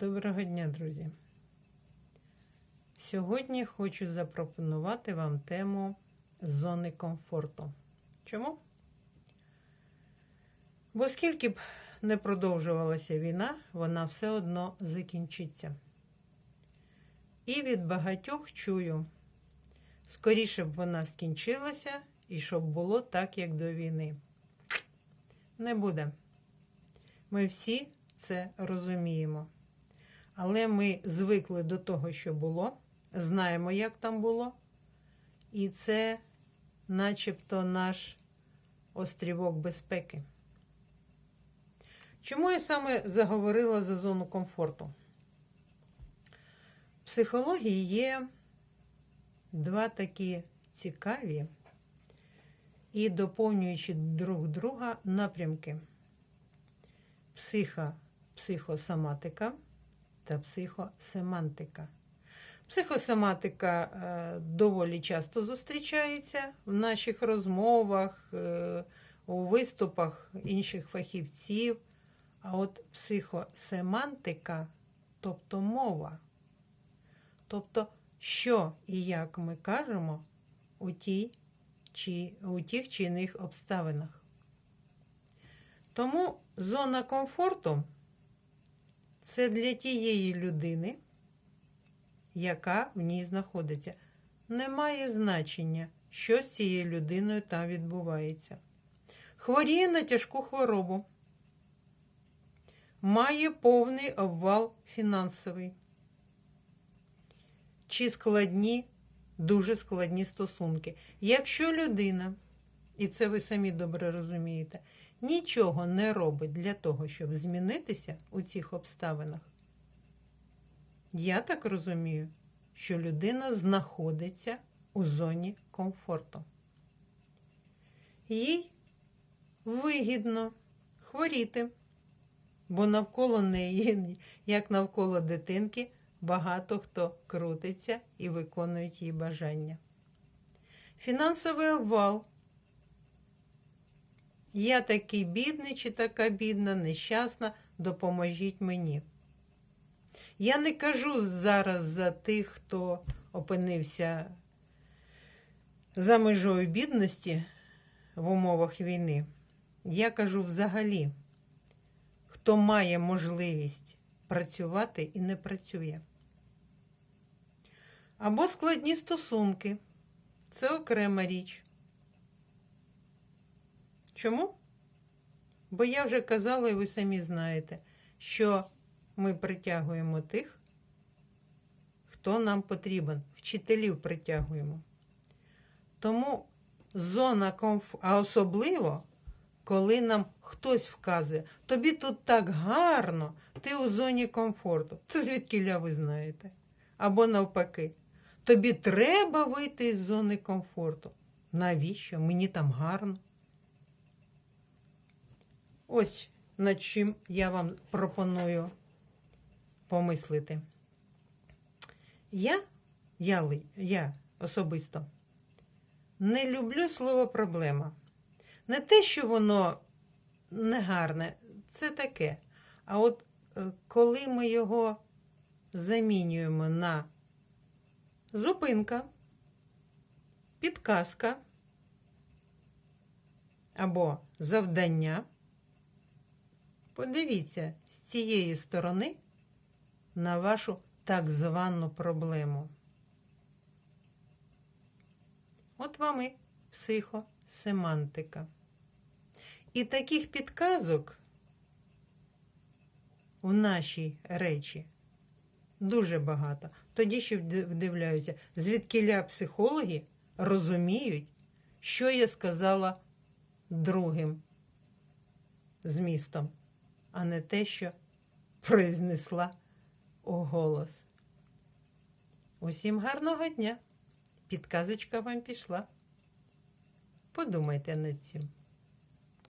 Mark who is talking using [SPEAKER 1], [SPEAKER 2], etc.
[SPEAKER 1] Доброго дня, друзі. Сьогодні хочу запропонувати вам тему зони комфорту. Чому? Бо скільки б не продовжувалася війна, вона все одно закінчиться. І від багатьох чую, скоріше б вона скінчилася і щоб було так, як до війни. Не буде. Ми всі це розуміємо. Але ми звикли до того, що було, знаємо, як там було, і це начебто наш острівок безпеки. Чому я саме заговорила за зону комфорту? В психології є два такі цікаві і доповнюючи друг друга напрямки: психо, психосоматика та психосемантика. Психосоматика е, доволі часто зустрічається в наших розмовах, е, у виступах інших фахівців. А от психосемантика, тобто мова, тобто, що і як ми кажемо у, тій, чи, у тих чи іних обставинах. Тому зона комфорту це для тієї людини, яка в ній знаходиться. Немає значення, що з цією людиною там відбувається. Хворіє на тяжку хворобу, має повний обвал фінансовий. Чи складні, дуже складні стосунки. Якщо людина, і це ви самі добре розумієте, нічого не робить для того, щоб змінитися у цих обставинах. Я так розумію, що людина знаходиться у зоні комфорту. Їй вигідно хворіти, бо навколо неї, як навколо дитинки, багато хто крутиться і виконує її бажання. Фінансовий обвал. Я такий бідний чи така бідна, нещасна, допоможіть мені. Я не кажу зараз за тих, хто опинився за межою бідності в умовах війни. Я кажу взагалі, хто має можливість працювати і не працює. Або складні стосунки. Це окрема річ. Чому? Бо я вже казала, і ви самі знаєте, що ми притягуємо тих, хто нам потрібен. Вчителів притягуємо. Тому зона комфорту, а особливо, коли нам хтось вказує, тобі тут так гарно, ти у зоні комфорту. Це звідкіля ви знаєте. Або навпаки, тобі треба вийти з зони комфорту. Навіщо? Мені там гарно. Ось над чим я вам пропоную помислити. Я, я, я особисто не люблю слово проблема. Не те, що воно негарне, це таке. А от е, коли ми його замінюємо на зупинка, підказка або завдання, Подивіться з цієї сторони на вашу так звану проблему. От вам і психосемантика. І таких підказок в нашій речі дуже багато. Тоді ще вди- вдивляються, звідкиля психологи розуміють, що я сказала другим змістом а не те, що произнесла у голос. Усім гарного дня! Підказочка вам пішла. Подумайте над цим.